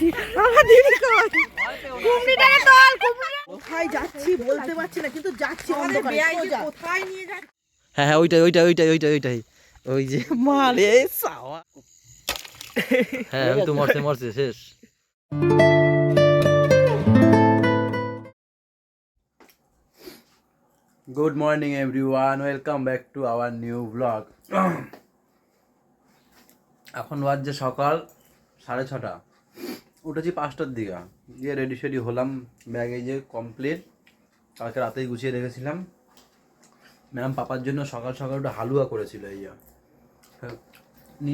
কই? আমার দিদি কই? কুমড়িটারে তোল কুমড়ি কোথায় যাচ্ছি বলতে পারছি না কিন্তু যাচ্ছি অন্ধকারে। কোথায় নিয়ে যাচ্ছি? হ্যাঁ হ্যাঁ ওইটাই ওইটাই ওইটাই ওইটাই ওইটাই। ওই যে মারে সাওয়া। হ্যাঁ ওই তো মরছে মরছে শেষ। Good morning everyone welcome back to our new blog এখন বাজছে সকাল সাড়ে ছটা। উঠেছি পাঁচটার দিকে। গিয়ে রেডি সেডি হলাম ব্যাগে যে কমপ্লিট কালকে রাতেই গুছিয়ে রেখেছিলাম। ম্যাম পাপার জন্য সকাল সকাল একটু হালুয়া করেছিল এই। হ্যাঁ,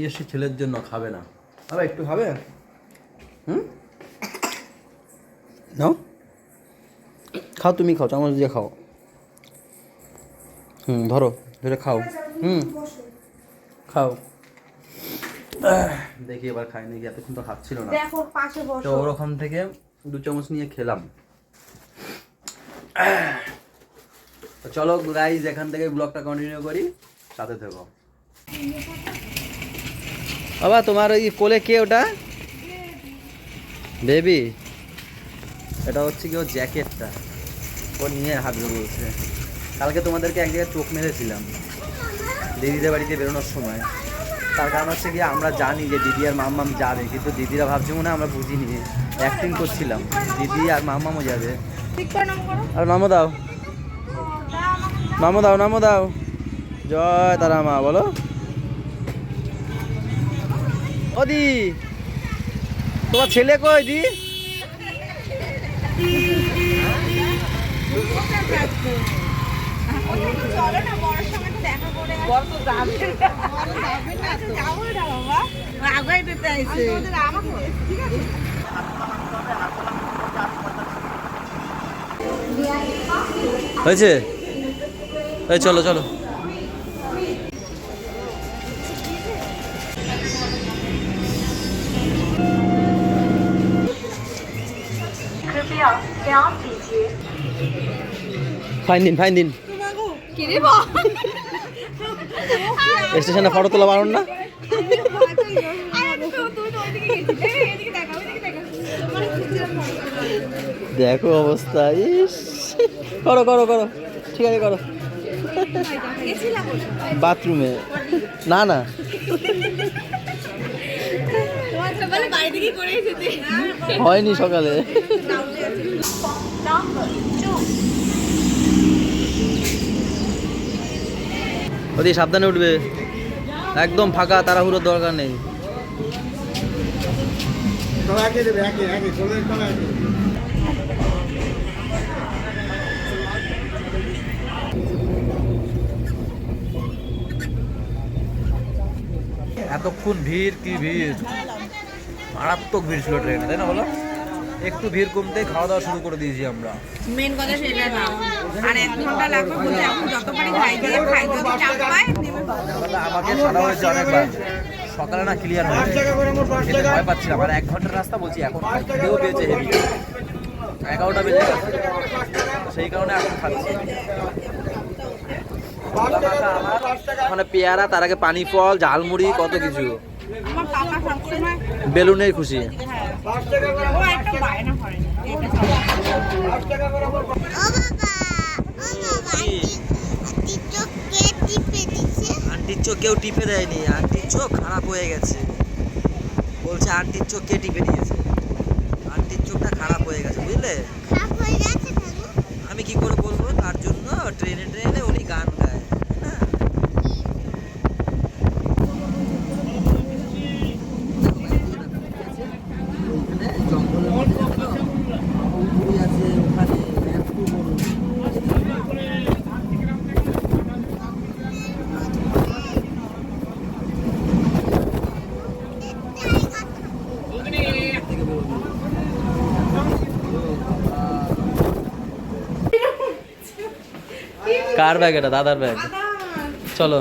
এসছি ছেলের জন্য খাবে না। আবার একটু খাবে? হুম? নাও। খাও তুমি খাও চামচ দিয়ে খাও। হুম ধরো ধরে খাও। হুম খাও। দেখি এবার খাই নাকি এতক্ষণ তো খাচ্ছিল না। দেখো পাশে তো বসো ওর ওখান থেকে দু চামচ নিয়ে খেলাম। তো চলো গাইজ এখান থেকে ব্লগটা কন্টিনিউ করি সাথে থেকো। বাবা তোমার ওই কোলে কে ওটা? বেবি। এটা হচ্ছে কি ওর জ্যাকেটটা। ও নিয়ে হাঁটবে বলছে। কালকে তোমাদেরকে এক জায়গায় চোখ মেরেছিলাম। দিদিদের বাড়িতে বেরোনোর সময়। তার কারণ হচ্ছে কি আমরা জানি যে দিদি আর মাম্মাম যাবে কিন্তু দিদিরা ভাবছে মনে আমরা বুঝিনি অ্যাক্টিং করছিলাম দিদি আর মাম্মামও যাবে আর নামো দাও নামো দাও নামো দাও জয় তারা মা বলো ও দি তোমার ছেলে কই দি চলো হয়েছে? এই চলো চলো। ফাইন দিন ফাইন দিন। স্টেশনে ফটো তোলা পারুন না। দেখো অবস্থা, ইস। করো করো করো। ঠিক আছে, করো। বাথরুমে। না না। হয়নি সকালে। ওদি সাবধানে উঠবে। একদম ফাঁকা তাড়াহুড়োর দরকার নেই। এতক্ষণ ভিড় কি ভিড়? মারাত্মক ভিড় ছিল ট্রেনে তাই না বলো? একটু ভিড় কমতে খাওয়া দাওয়া শুরু করে দিয়েছি আমরা। মেন কথা সেটা না। আর এক ঘণ্টা লাগবে বলতে এখন যত পারি খাই দিয়ে খাই যদি চাপ পায় নেমে আমাকে সাদা হয়েছে অনেকবার। সকালে না ক্লিয়ার হয়েছে খেতে ভয় পাচ্ছিলাম আর এক ঘণ্টার রাস্তা বলছি এখন খেতেও পেয়েছে হেভি এগারোটা বেজে গেছে। সেই কারণে এখন খাচ্ছি। মানে পেয়ারা তার আগে পানি ফল ঝালমুড়ি কত কিছু। বেলুনের খুশি। হ্যাঁ করে এটা আন্টির চোখ কেউ টিপে দেয়নি আন্টির চোখ খারাপ হয়ে গেছে। বলছে আন্টির চোখ কে টিপে দিয়েছে আন্টির চোখটা খারাপ হয়ে গেছে বুঝলে? আমি কি করে বলব? তার জন্য ট্রেনে ট্রেনে উনি গান কার ব্যাগ এটা? দাদার ব্যাগ চলো।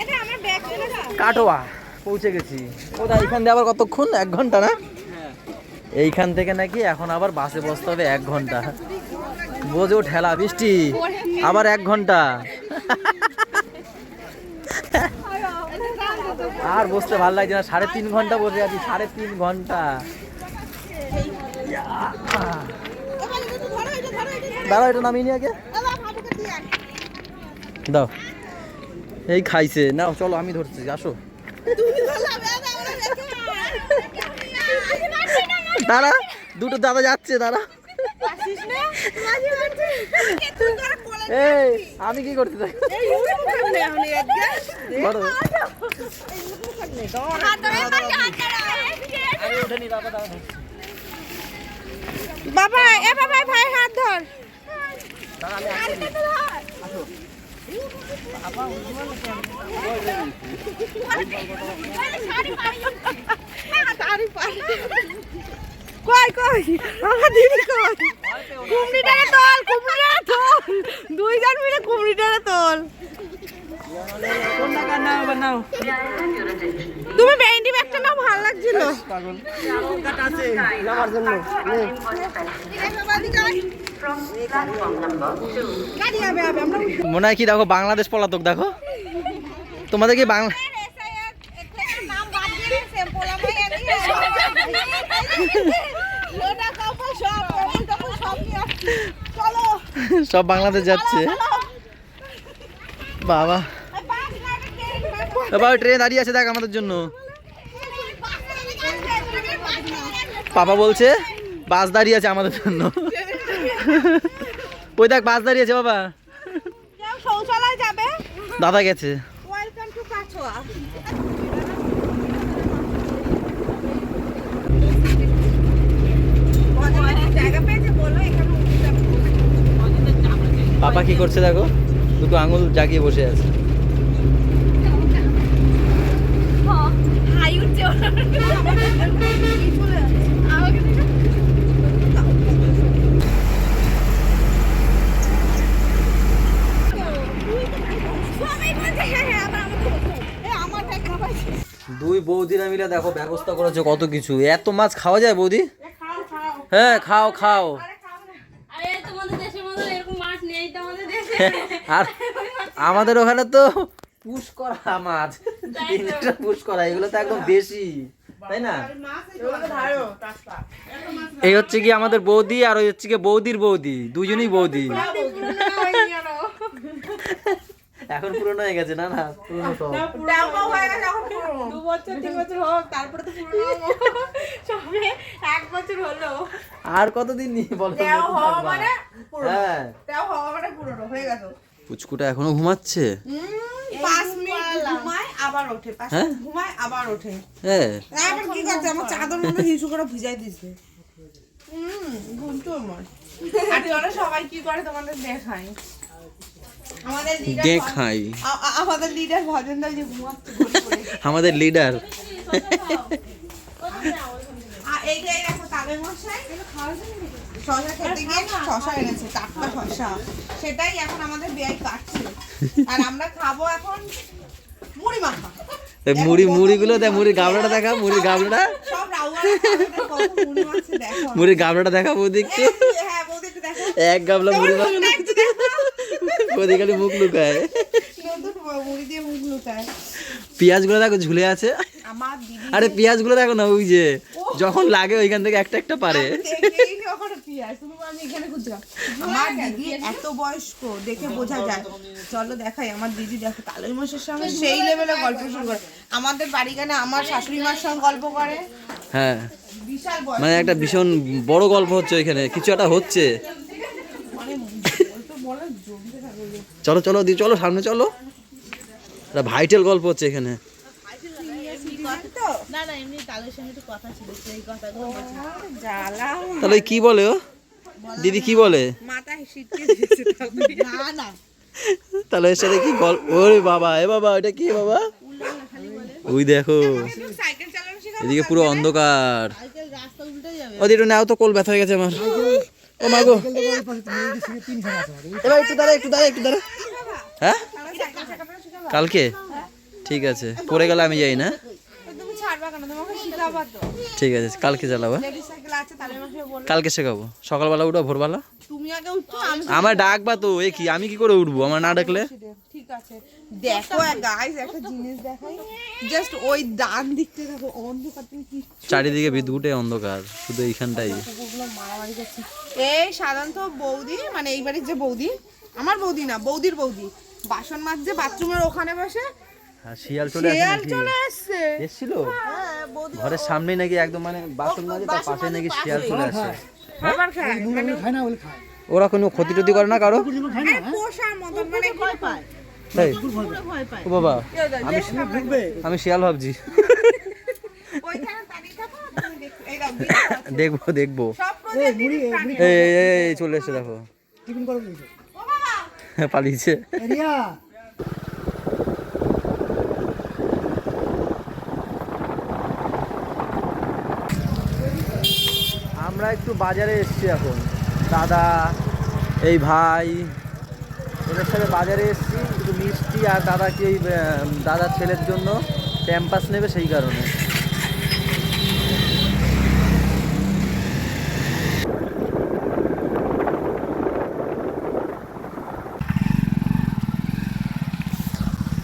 এটা আমার ব্যাগ ছিল না। কাটোয়া পৌঁছে গেছি। কোথায়? এখান দিয়ে আবার কতক্ষণ? এক ঘণ্টা না? এইখান থেকে নাকি এখন আবার বাসে বসতে হবে এক ঘণ্টা। বোঝো ঠেলা বৃষ্টি। আবার এক ঘণ্টা। আর বসতে ভালো লাগছে না। সাড়ে তিন ঘণ্টা বসে আছি, সাড়ে তিন ঘণ্টা। দাঁড়াও, এটা নামিয়ে নি আগে। দাও। এই খাইছে। নাও, চলো, আমি ধরছি, আসো। দাঁড়া, দুটো দাদা যাচ্ছে, দাঁড়া। এই আমি কি করতে দাঁড়া বাবা এ বাবা ভাই হাত ধর। কই কই? আমার দিদি কই? কুমড়িটারে তোল কুমড়িটারে তোল। দুইজন মিলে কুমড়িটারে তোল। তুমি বেন্ডি ব্যাগটা নাও ভালো লাগছিল। মনে হয় কি দেখো বাংলাদেশ পলাতক দেখো। তোমাদের কি বাংলা সব বাংলাদেশ যাচ্ছে। বাবা। বাবা ট্রেন দাঁড়িয়ে আছে দেখ আমাদের জন্য। পাপা বলছে বাস দাঁড়িয়ে আছে আমাদের জন্য। ওই দেখ বাস দাঁড়িয়ে আছে বাবা। দাদা গেছে ওয়েলকাম টু কাছোয়া জায়গা পেয়েছে বলো এখানে পাপা কি করছে দেখো? দুটো আঙুল জাগিয়ে বসে আছে। দুই বৌদিরা মিলে দেখো ব্যবস্থা করেছে কত কিছু। এত মাছ খাওয়া যায় বৌদি? হ্যাঁ খাও খাও আরে তোমাদের দেশের মতো এরকম মাছ নেই তো আমাদের দেশে আর আমাদের ওখানে তো পুশ করা মাছ। পুষ করা এগুলো তো একদম বেশি তাই না? এই হচ্ছে কি আমাদের বৌদি আর ওই হচ্ছে কি বৌদির বৌদি দুজনই বৌদি। এখন পুরনো হয়ে গেছে না না পুরনো সব। হয়ে গেছে এখন পুরনো। দু বছর তিন বছর হোক তারপরে তো পুরো সবে এক বছর হলো। আর কতদিন নিয়ে বলো হওয়া মানে পুরনো। হ্যাঁ। দেও হওয়া মানে পুরনো হয়ে গেছে। পুচকুটা এখনও ঘুমাচ্ছে? পাঁচ মিনিট ঘুমায় আবার ওঠে। পাঁচ হ্যাঁ? মিনিট ঘুমায় আবার ওঠে। হ্যাঁ। আবার কি করছে? আমার চাদর মধ্যে হিসু করে ভিজাই দিছে। হুম ঘুমতো আমার। আর সবাই কি করে? তোমাদের লিডার দেখাই আমাদের লিডার ভজন দল যে ঘুমাচ্ছে আমাদের লিডার আর এইটাই দেখো তাদের মশাই। শশা খেতে গিয়ে শশা এনেছে টাটকা শশা। সেটাই এখন আমাদের বেয়াই কাটছে আর আমরা খাব এখন মুড়ি মাখা। মুড়ি মুড়িগুলো দেখ মুড়ির গাবলাটা দেখা মুড়ির গাবলাটা দেখো। মুড়ির গাবলাটা দেখা বৌদি একটু। হ্যাঁ এক গাবলা মুড়ি বৌদি খালি মুখ লুকায়। পেঁয়াজগুলো দেখো ঝুলে আছে। আরে পেঁয়াজগুলো দেখো না ওই যে যখন লাগে ওইখান থেকে একটা একটা পারে। আমার দিদি এত বয়স্ক দেখে বোঝা যায়। চলো দেখাই আমার দিদি দেখো তালই মাসের সঙ্গে সেই লেভেলে গল্প শুরু করে। আমাদের বাড়ি গানে আমার শাশুড়ি মার সঙ্গে গল্প করে। হ্যাঁ। মানে একটা ভীষণ বড় গল্প হচ্ছে এখানে কিছু একটা হচ্ছে। মানে। চলো চলো দি চলো সামনে চলো। একটা ভাইটাল গল্প হচ্ছে এখানে। না না এমনি তাদের সঙ্গে একটু কথা ছিল সেই কথাগুলো আরে জ্বালা তাহলে কি বলে ও? দিদি কি বলে? তাহলে। এর সাথে কি গল্প ওরে বাবা এ বাবা এটা কি বাবা? ওই দেখো। এদিকে পুরো অন্ধকার। রাস্তা উল্টে একটু নাও তো কোল ব্যথা হয়ে গেছে আমার। ও মাগো এবার একটু দাঁড়া একটু দাঁড়া একটু দাঁড়া। হ্যাঁ? কালকে ঠিক আছে। পড়ে গেলে আমি যাই না তুমি ছাড়বা কেন তোমাকে যাবা তো ঠিক আছে, কালকে চালাবো বলল কালকে শেখাবো। সকালবেলা উঠো, ভোরবেলা। আমার ডাকবা তো, এ কি, আমি কি করে উঠবো? আমার না ডাকলে? ঠিক আছে দেখো গাইস একটা জিনিস দেখাই জাস্ট ওই ডান দিকটা দেখো অন্ধকার তুমি চারিদিকে বিদ্যুটে অন্ধকার শুধু এইখানটাই। এই সাধারণত বৌদি মানে এই বাড়ির যে বৌদি আমার বৌদি না, বৌদির বৌদি। বাসন মাজছে, বাথরুমের ওখানে বসে শিয়াল চলে শিয়াল চলে আসছে। এসছিল? হ্যাঁ ঘরের সামনেই নাকি একদম মানে বাসন মাঝে তার পাশে নাকি শিয়াল চলে আসে খাবার খায় মানে ওরা কোনো ক্ষতি টতি করে না কারও? মানে ভয় পায়। তাই ও বাবা। আমি আমি শিয়াল ভাবছি। ওইখানে দাঁড়িয়ে থাকো তুমি দেখো। এই দাও বিড়াল আছে। দেখব। দেখব এই চলে এসে দেখো। ও পালিয়েছে। আমরা একটু বাজারে এসেছি এখন। দাদা, এই ভাই ওদের সাথে বাজারে এসেছি, একটু মিষ্টি আর দাদাকে এই দাদার ছেলের জন্য ক্যাম্পাস নেবে সেই কারণে।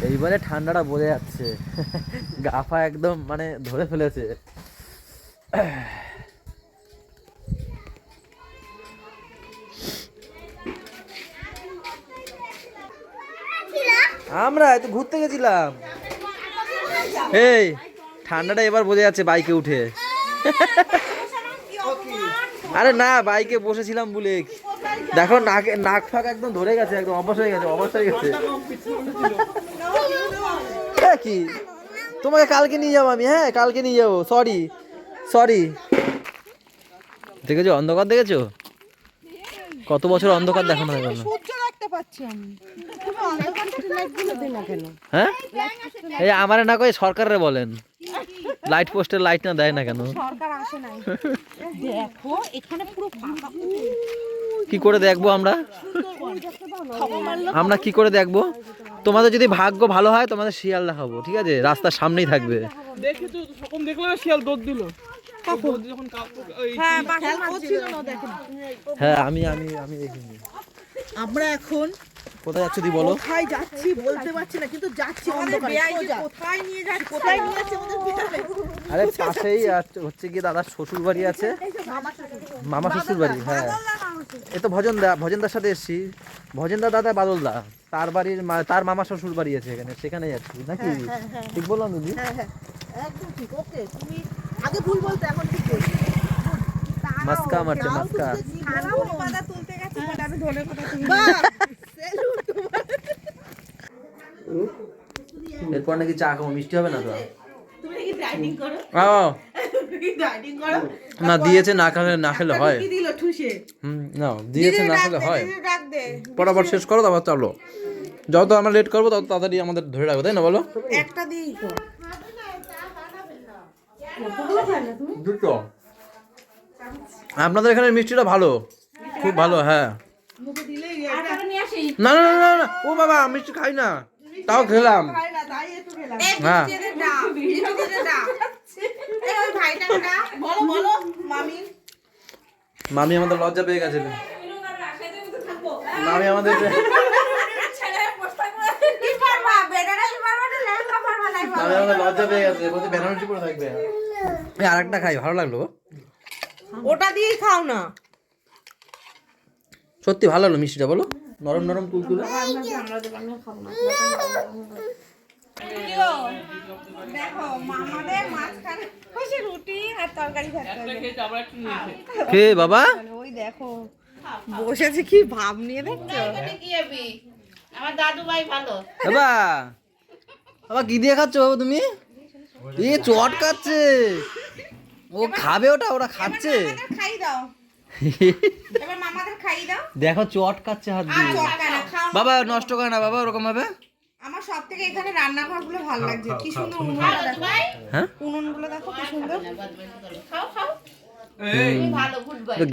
এইবারে ঠান্ডাটা বোঝা যাচ্ছে। গাফা একদম মানে ধরে ফেলেছে। আমরা তো ঘুরতে গেছিলাম। এই, ঠান্ডাটা এবার বোঝা যাচ্ছে বাইকে উঠে। আরে না, বাইকে বসেছিলাম বলে। দেখো, নাক নাক ফাঁক একদম ধরে গেছে, একদম অবশ হয়ে গেছে অবশ হয়ে গেছে। হ্যাঁ কি? তোমাকে কালকে নিয়ে যাব আমি হ্যাঁ কালকে নিয়ে যাব সরি সরি দেখেছ, অন্ধকার দেখেছ? কত বছর অন্ধকার দেখানো সূর্য দেখতে পাচ্ছি আমি। তুমি অন্ধকারটা লাইটগুলো দিই না কেন? হ্যাঁ? এই আমার না কই সরকারে বলেন। লাইট পোস্টের লাইট না দেয় না কেন? সরকার আসে নাই। দেখো এখানে পুরো কি করে দেখব আমরা? আমরা কি করে দেখব? তোমাদের যদি ভাগ্য ভালো হয় তোমাদের শিয়াল দেখাবো ঠিক আছে? রাস্তার সামনেই থাকবে। দেখে তো তখন দেখলে শিয়াল দৌড় দিল। যখন কাপড় ওই হ্যাঁ হ্যাঁ আমি আমি আমি দেখিনি। আমরা এখন কোথায় যাচ্ছ দি বলো? কোথায় যাচ্ছি বলতে পারছি না কিন্তু যাচ্ছি। কোথায় নিয়ে যাচ্ছে? কোথায় নিয়ে যাচ্ছে আমাদের? আরে পাশেই হচ্ছে কি দাদার শ্বশুর বাড়ি আছে। মামা শ্বশুর বাড়ি হ্যাঁ। এ তো ভজন দা ভজনদার সাথে এসছি। ভজনদা দাদা বাদল দা তার বাড়ির তার মামা শ্বশুর বাড়ি আছে এখানে সেখানে যাচ্ছি নাকি? ঠিক বললাম দিদি? হ্যাঁ হ্যাঁ একদম ঠিক ওকে তুমি আগে ভুল বলতে এখন ঠিক বলছো। মাস্কা মারছে মাস্কা। এরপর নাকি চা খাব মিষ্টি হবে না তো? না দিয়েছে না খেলে না খেলে হয়। কি দিল ঠুসে হুম না দিয়েছে না খেলে হয়। পটাপট শেষ করো তারপর চলো। যত আমরা লেট করব তত তাড়াতাড়ি আমাদের ধরে রাখবে তাই না বলো? একটা দিই দুটো। আপনাদের এখানে মিষ্টিটা ভালো। খুব ভালো হ্যাঁ। না না না, না ও বাবা মিষ্টি খাই না। তাও খেলাম। হ্যাঁ। মামি আমাদের লজ্জা পেয়ে গেছিল। মামি আমাদের লজ্জা পেয়ে গেছে। বলতে বেনারসি পরে খাই ভালো লাগল। ওটা দিয়েই খাও না। সত্যি ভালো হলো মিষ্টিটা বলো। নরম নরম নিয়েছে। কে বাবা? ওই দেখো বসেছে কি ভাব নিয়ে দেখছ? আমার দাদু ভাই ভালো। বাবা বাবা কি দিয়ে খাচ্ছ বাবা তুমি? এ চট খাচ্ছে ও খাবে ওটা ওরা খাচ্ছে। খাই দাও। এবার মামাদের খাই দাও। দেখো চট খাচ্ছে হাত দিয়ে। না বাবা নষ্ট করে না বাবা ওরকম ভাবে আমার সব থেকে এখানে রান্নাঘরগুলো ভালো লাগছে। কি সুন্দর উনুনগুলো দেখো। হ্যাঁ? উনুনগুলো দেখো কি সুন্দর।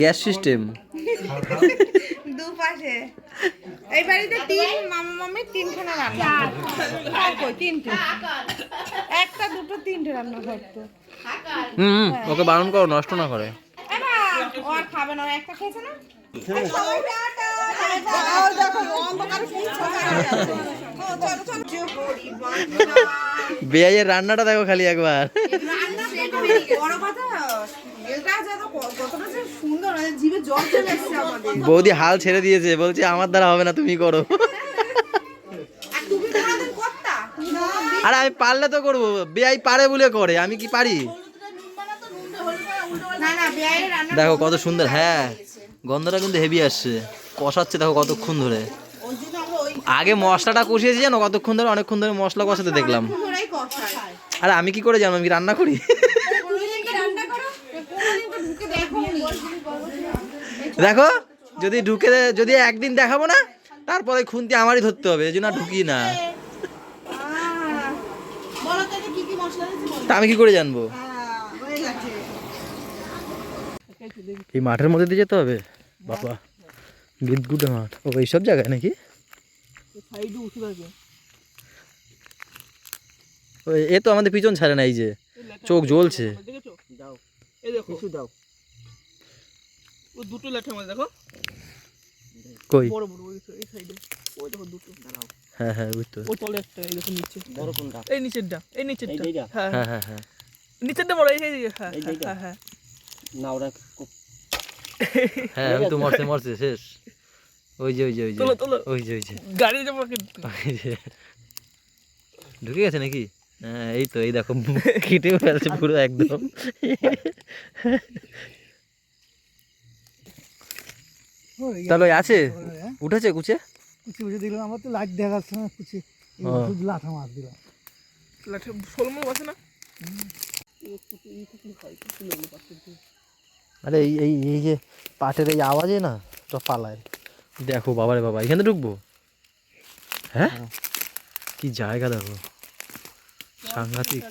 Gas system. দুপাশে। এই বাড়িতে তিন মামা মামি তিনখানা রান্না কই তিনটে। একটা দুটো তিনটে রান্না করতো। হুম ওকে বারণ করো নষ্ট না করে। এ না, ও আর খাবে না একটা খেয়েছে না? বেআইয়ের রান্নাটা দেখো খালি একবার। বড় কথা, মানে। বৌদি হাল ছেড়ে দিয়েছে বলছে আমার দ্বারা হবে না তুমি করো। আর আমি পারলে তো করব বেআই পারে বলে করে আমি কি পারি? দেখো কত সুন্দর হ্যাঁ গন্ধটা কিন্তু হেভি আসছে। কষাচ্ছে দেখো কতক্ষণ ধরে। আগে মশলাটা কষিয়েছি জানো কতক্ষণ ধরে অনেকক্ষণ ধরে মশলা কষাতে দেখলাম। আরে আমি কি করে জানো আমি রান্না করি কোনোদিন কি রান্না করো? কোনোদিন তো ঢুকে দেখোনি। দেখো যদি ঢুকে যদি একদিন দেখাবো না তারপরে খুন্তি আমারই ধরতে হবে এই জন্য ঢুকি না। তো আমি কি করে জানব। এই মাঠের মধ্যে দিয়ে যেতে হবে? বাবা গুদগুদে মাঠ। ও এইসব জায়গায় নাকি? এ তো আমাদের পিছন ছাড়ে না এই যে। চোখ জ্বলছে। দাও। এই দেখো কিছু দাও ও দুটো লেঠা মাছ দেখো। কই? বড় বড় ওই এই সাইডে ওই দেখো দুটো। দাঁড়াও। হ্যাঁ হ্যাঁ বুঝতে ওই তলে একটা এই দেখো নিচে। বড় কোনটা? এই নিচেরটা এই নিচেরটা। হ্যাঁ হ্যাঁ। হ্যাঁ হ্যাঁ নিচেরটা বড় এই হ্যাঁ হ্যাঁ হ্যাঁ হ্যাঁ। আমি তো মরছে মরছে শেষ। ওই যে ওই যে ওই যে। ওই যে ওই যে। গাড়ি যাব ঢুকে গেছে নাকি? হ্যাঁ এই তো এই দেখো কেটে ফেলছে পুরো একদম। তাহলে আছে? উঠেছে কুচে? কুচি কুচি দিলাম আমার তো লাইট দেখাচ্ছে না কুচি। শুধু লাঠা মাছ দিলাম লেঠা শোলমো আছে না? আরে এই এই এই যে পাটের এই আওয়াজে না তো পালায়। দেখো বাবারে বাবা এখানে ঢুকবো? হ্যাঁ। কি জায়গা দেখো। সাংঘাতিক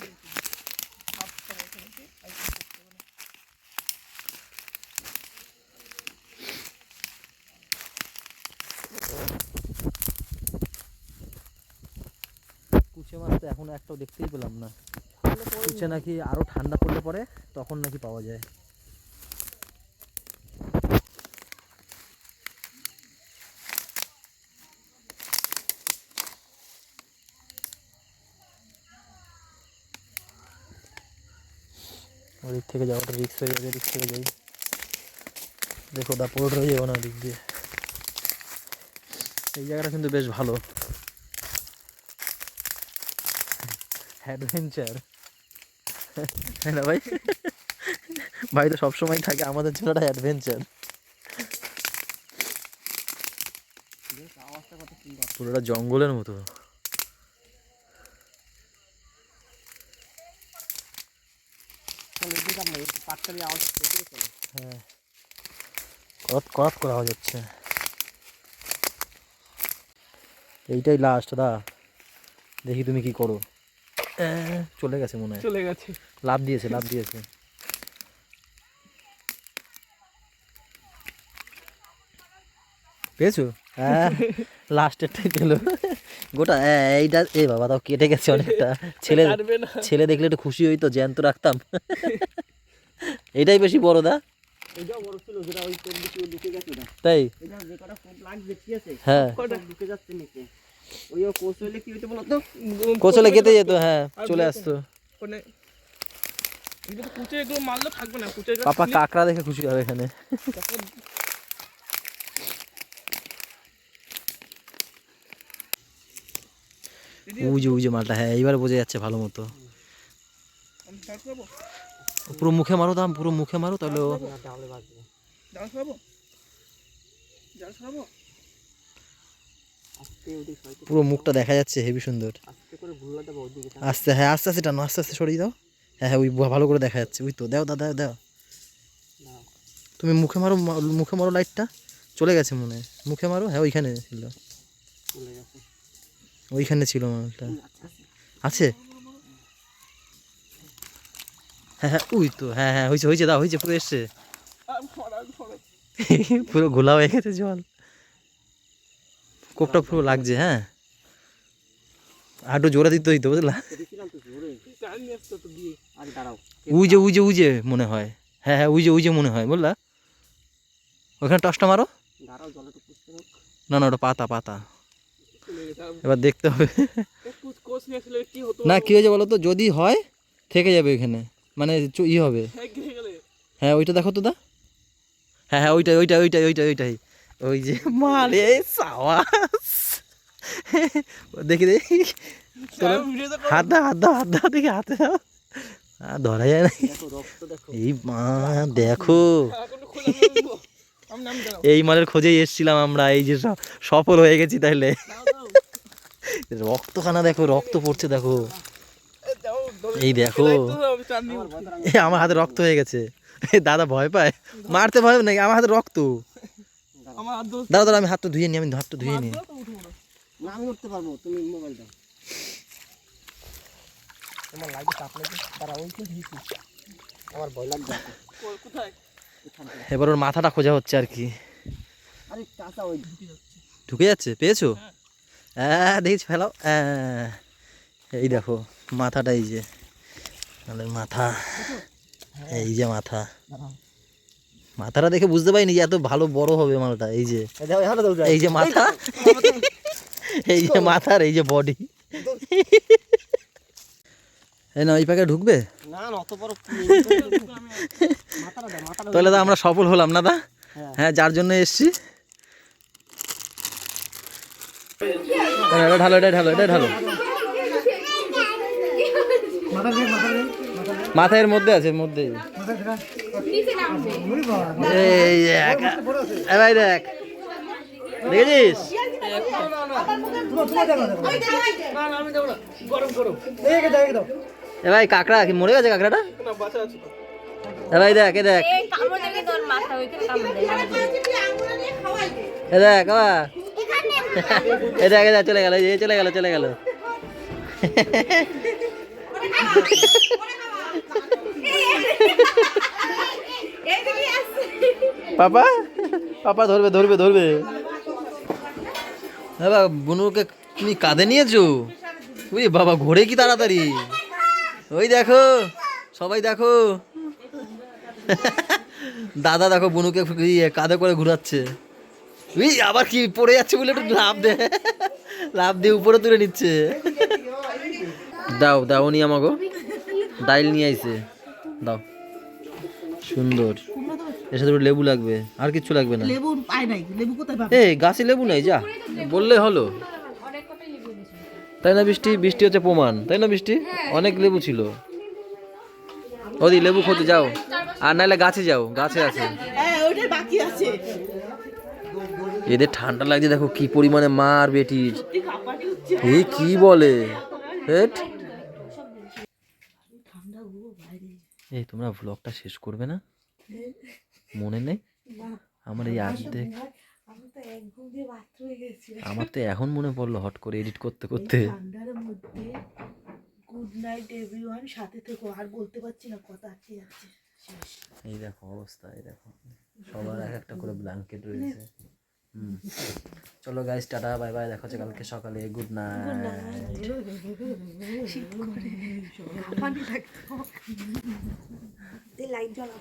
কুচে মাছ তো এখনও একটাও দেখতেই পেলাম না। কুচে নাকি আরও ঠান্ডা পড়লে পরে তখন নাকি পাওয়া যায়। ওদিক থেকে যাওয়াটা রিক্স হয়ে যাবে দিক থেকে যাই দেখো দা পড়ে রয়ে যাব না দিক দিয়ে। এই জায়গাটা কিন্তু বেশ ভালো। অ্যাডভেঞ্চার। তাই না ভাই? ভাই তো সবসময় থাকে, আমাদের জন্য একটা অ্যাডভেঞ্চার। পুরোটা জঙ্গলের মতো। হ্যাঁ। এইটাই লাস্ট দা দেখি তুমি কি করো। চলে গেছে মনে হয়। চলে গেছে। লাভ দিয়েছে লাভ দিয়েছে। পেয়েছ? হ্যাঁ লাস্টেরটাই পেল। গোটা এইটা এ বাবা তাও কেটে গেছে অনেকটা। ছেলে ছেলে দেখলে একটু খুশি হইতো জ্যান্ত রাখতাম। এটাই বেশি বড় দা তাই? হ্যাঁ। ঢুকে যাচ্ছে নিচে। ওই ও কি হইতে বলো তো কোচলে কেটে যেত হ্যাঁ চলে আসতো। মানে কুচে এগুলো মারলে থাকবে না কুচে পাপা কাকড়া দেখে খুশি হবে এখানে। উজে উজে মালটা হ্যাঁ এইবার বোঝা যাচ্ছে ভালো মতো। পুরো মুখে মারো দাম পুরো মুখে মারো তাহলে ও- জাল খাব জাল খাব পুরো মুখটা দেখা যাচ্ছে হেভি সুন্দর। আস্তে হ্যাঁ আস্তে আস্তে টানো আস্তে আস্তে সরিয়ে দাও। হ্যাঁ হ্যাঁ ওই ভালো করে দেখা যাচ্ছে ওই তো দাও দাদা দাও তুমি মুখে মারো মুখে মারো লাইটটা চলে গেছে মনে হয়। মুখে মারো হ্যাঁ ওইখানে ছিল। ওইখানে ছিল মালটা। আছে? হ্যাঁ হ্যাঁ ওই তো হ্যাঁ হ্যাঁ হয়েছে হয়েছে দাও হয়েছে পুরো এসছে। পুরো ঘোলা হয়ে গেছে জল। কোপটা পুরো লাগছে হ্যাঁ? একটু জোরে দিতে হইতো বুঝলা? তো দিয়ে উজে উজে উজে মনে হয়। হ্যাঁ হ্যাঁ উজে উজে মনে হয় বুঝলা? ওখানে টসটা মারো। না না ওটা পাতা পাতা। এবার দেখতে হবে। না কি হয়েছে বলো তো? যদি হয় থেকে যাবে এখানে। মানে ই হবে। হ্যাঁ হ্যাঁ ওইটা দেখো তো দা। হ্যাঁ হ্যাঁ ওইটাই ওইটাই ওইটাই ওইটাই ওইটাই। ওই যে মারে সাওয়াস। দেখি দেখি। হাত হাত দাও হাত দাও দেখি হাতে দাও। ধরা যায় না। এই মা দেখো। এই মালের খোঁজেই এসেছিলাম আমরা এই যে সফল হয়ে গেছি তাইলে। রক্তখানা দেখো রক্ত পড়ছে দেখো। এই দেখো। আমার হাতে রক্ত হয়ে গেছে। দাদা ভয় পায়। মারতে ভয় নাকি? আমার হাতে রক্ত। দাদা আমি হাতটা ধুয়ে নিই আমি হাতটা ধুয়ে নিই তো উঠবো না। না আমি উঠতে পারব তুমি মোবাইল দাও। তোমার লাগে চাপ লাগে তারা ওই হিসি আমার ভয় লাগবে কোথায়? এবার ওর মাথাটা খোঁজা হচ্ছে আর কি। আরে চাচা ওই ঢুকে যাচ্ছে। পেয়েছ? হ্যাঁ। দেখিস ফেলাও। হ্যাঁ এই দেখো মাথাটা এই যে আমাদের মাথা এই যে মাথা। মাথাটা দেখে বুঝতে পারিনি যে এত ভালো বড় হবে মালটা এই যে। দাও এই যে মাথা। এই যে মাথার এই যে বডি এই না এই প্যাকে ঢুকবে? না না অত বড় মাথাটা দাও মাথাটা তাহলে তো আমরা সফল হলাম না দা? হ্যাঁ। হ্যাঁ যার জন্য এসছি। এটা ঢালো এটা ঢালো এটা ঢালো। মাথায় মধ্যে আছে, মধ্যে। এই দেখ। এ ভাই দেখ। দেখেছিস? এ কাকড়া কি মরে গেছে কাকড়াটা? এ ভাই দেখ, এ দেখ। এ দেখ এ দেখ, এ চলে গেল, এই চলে গেল চলে গেল। পাপা? পাপা ধরবে ধরবে ধরবে। বাবা, বুনুকে তুমি কাঁধে নিয়েছো? উই বাবা, ঘোরে কি তাড়াতাড়ি? ওই দেখো, সবাই দেখো। দাদা দেখো, বুনুকে ইয়ে কাঁধে করে ঘুরাচ্ছে। উই, আবার কি পড়ে যাচ্ছে বলে একটু লাভ দে। লাভ দিয়ে উপরে তুলে নিচ্ছে। দাও দাও নি আমাগো। ডাইল নিয়ে আইছে। দাও। সুন্দর। এর সাথে লেবু লাগবে আর কিচ্ছু লাগবে না। লেবু পাই নাই লেবু কোথায় পাবে? এই গাছে লেবু নাই যা। বললে হলো। তাই না বৃষ্টি? বৃষ্টি হচ্ছে প্রমাণ। তাই না বৃষ্টি? অনেক লেবু ছিল। ওদি লেবু খেতে যাও। আর নাহলে গাছে যাও গাছে আছে। হ্যাঁ আছে। এদের ঠান্ডা লাগছে দেখো কি পরিমাণে মার বেটির। কাপাটি কি বলে? হেট। এই তোমরা ব্লগটা শেষ করবে না? মনে নেই? আমার এই অর্ধেক আমার তো এখন মনে পড়ল হট করে এডিট করতে করতে। গুড নাইট এভরিওয়ান সাথে থেকো আর বলতে পারছি না কথা আছে যাচ্ছে। এই দেখো অবস্থা এই দেখো। সবার এক একটা করে ব্ল্যাঙ্কেট রয়েছে। হুম চলো গাইস টাটা বাই বাই দেখা হচ্ছে কালকে সকালে গুড নাইট লাইট জ্বালা